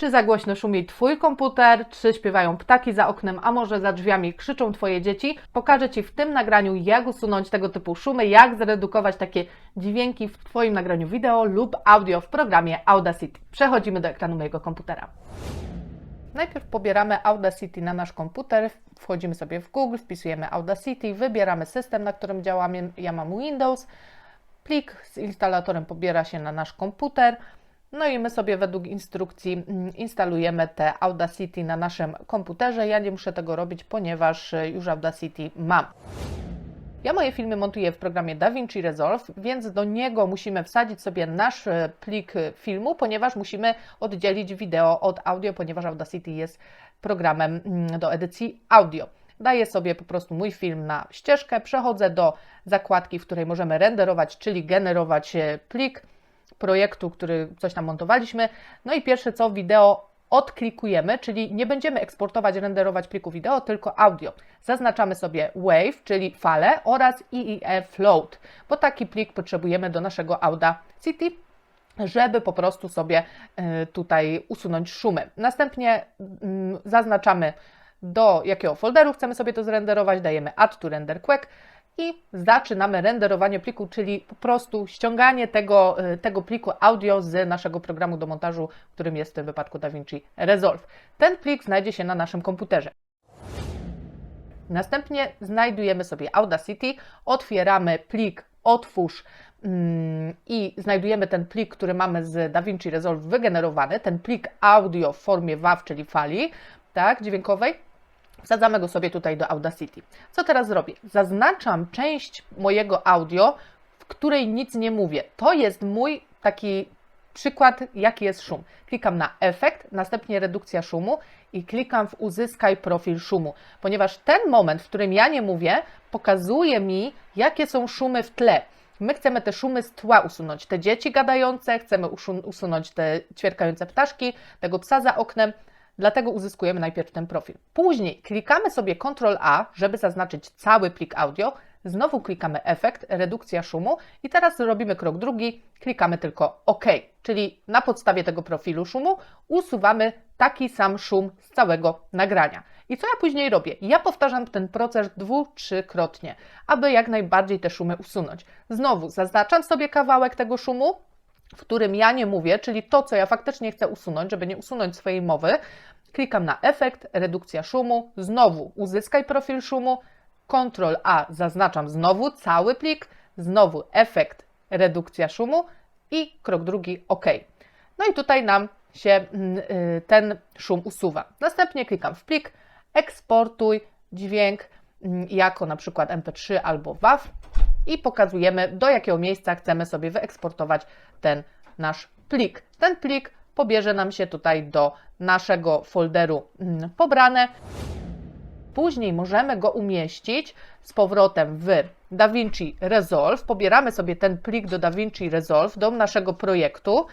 Czy za głośno szumi Twój komputer, czy śpiewają ptaki za oknem, a może za drzwiami krzyczą Twoje dzieci? Pokażę Ci w tym nagraniu, jak usunąć tego typu szumy, jak zredukować takie dźwięki w Twoim nagraniu wideo lub audio w programie Audacity. Przechodzimy do ekranu mojego komputera. Najpierw pobieramy Audacity na nasz komputer, wchodzimy sobie w Google, wpisujemy Audacity, wybieramy system, na którym działamy. Ja mam Windows. Plik z instalatorem pobiera się na nasz komputer. No i my sobie według instrukcji mm, instalujemy te Audacity na naszym komputerze. Ja nie muszę tego robić, ponieważ y, już Audacity mam. Ja moje filmy montuję w programie DaVinci Resolve, więc do niego musimy wsadzić sobie nasz e, plik e, filmu, ponieważ musimy oddzielić wideo od audio, ponieważ Audacity jest programem mm, do edycji audio. Daję sobie po prostu mój film na ścieżkę, przechodzę do zakładki, w której możemy renderować, czyli generować plik projektu, który coś tam montowaliśmy. No i pierwsze co, wideo odklikujemy, czyli nie będziemy eksportować, renderować pliku wideo, tylko audio. Zaznaczamy sobie wave, czyli falę oraz IEF float, bo taki plik potrzebujemy do naszego Audacity, żeby po prostu sobie y, tutaj usunąć szumy. Następnie mm, zaznaczamy do jakiego folderu chcemy sobie to zrenderować, dajemy add to render quick i zaczynamy renderowanie pliku, czyli po prostu ściąganie tego, y, tego pliku audio z naszego programu do montażu, którym jest w tym wypadku DaVinci Resolve. Ten plik znajdzie się na naszym komputerze. Następnie znajdujemy sobie Audacity, otwieramy plik otwórz mm, i znajdujemy ten plik, który mamy z DaVinci Resolve wygenerowany, ten plik audio w formie WAV, czyli fali, tak, dźwiękowej. Wsadzamy go sobie tutaj do Audacity. Co teraz zrobię? Zaznaczam część mojego audio, w której nic nie mówię. To jest mój taki przykład, jaki jest szum. Klikam na efekt, następnie redukcja szumu i klikam w uzyskaj profil szumu, ponieważ ten moment, w którym ja nie mówię, pokazuje mi, jakie są szumy w tle. My chcemy te szumy z tła usunąć, te dzieci gadające, chcemy usunąć te ćwierkające ptaszki, tego psa za oknem, dlatego uzyskujemy najpierw ten profil. Później klikamy sobie Ctrl A, żeby zaznaczyć cały plik audio, znowu klikamy efekt, redukcja szumu i teraz robimy krok drugi, klikamy tylko OK, czyli na podstawie tego profilu szumu usuwamy taki sam szum z całego nagrania. I co ja później robię? Ja powtarzam ten proces dwu, trzykrotnie, aby jak najbardziej te szumy usunąć. Znowu zaznaczam sobie kawałek tego szumu, w którym ja nie mówię, czyli to, co ja faktycznie chcę usunąć, żeby nie usunąć swojej mowy. Klikam na efekt, redukcja szumu, znowu uzyskaj profil szumu, Ctrl A zaznaczam znowu cały plik, znowu efekt, redukcja szumu i krok drugi OK. No i tutaj nam się y, ten szum usuwa. Następnie klikam w plik, eksportuj dźwięk mm, jako na przykład MP3 albo WAV i pokazujemy do jakiego miejsca chcemy sobie wyeksportować ten nasz plik. Ten plik pobierze nam się tutaj do naszego folderu mm, pobrane. Później możemy go umieścić z powrotem w DaVinci Resolve. Pobieramy sobie ten plik do DaVinci Resolve, do naszego projektu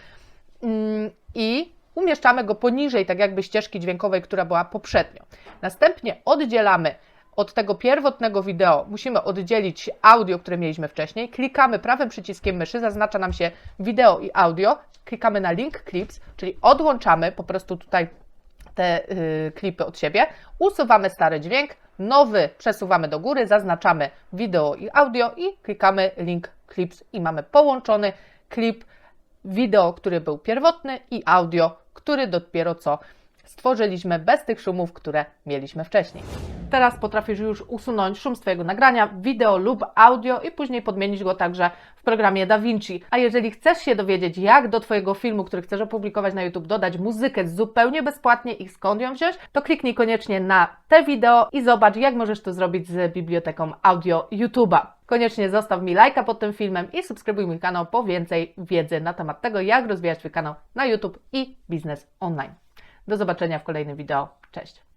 mm, i umieszczamy go poniżej, tak jakby ścieżki dźwiękowej, która była poprzednio. Następnie oddzielamy od tego pierwotnego wideo, musimy oddzielić audio, które mieliśmy wcześniej. Klikamy prawym przyciskiem myszy, zaznacza nam się wideo i audio. Klikamy na link clips, czyli odłączamy po prostu tutaj te yy, klipy od siebie, usuwamy stary dźwięk, nowy przesuwamy do góry, zaznaczamy wideo i audio i klikamy link clips i mamy połączony klip wideo, który był pierwotny i audio, który dopiero co stworzyliśmy bez tych szumów, które mieliśmy wcześniej. Teraz potrafisz już usunąć szum z Twojego nagrania, wideo lub audio i później podmienić go także w programie DaVinci. A jeżeli chcesz się dowiedzieć, jak do Twojego filmu, który chcesz opublikować na YouTube, dodać muzykę zupełnie bezpłatnie i skąd ją wziąć, to kliknij koniecznie na te wideo i zobacz, jak możesz to zrobić z biblioteką audio YouTube'a. Koniecznie zostaw mi lajka pod tym filmem i subskrybuj mój kanał po więcej wiedzy na temat tego, jak rozwijać swój kanał na YouTube i biznes online. Do zobaczenia w kolejnym wideo. Cześć!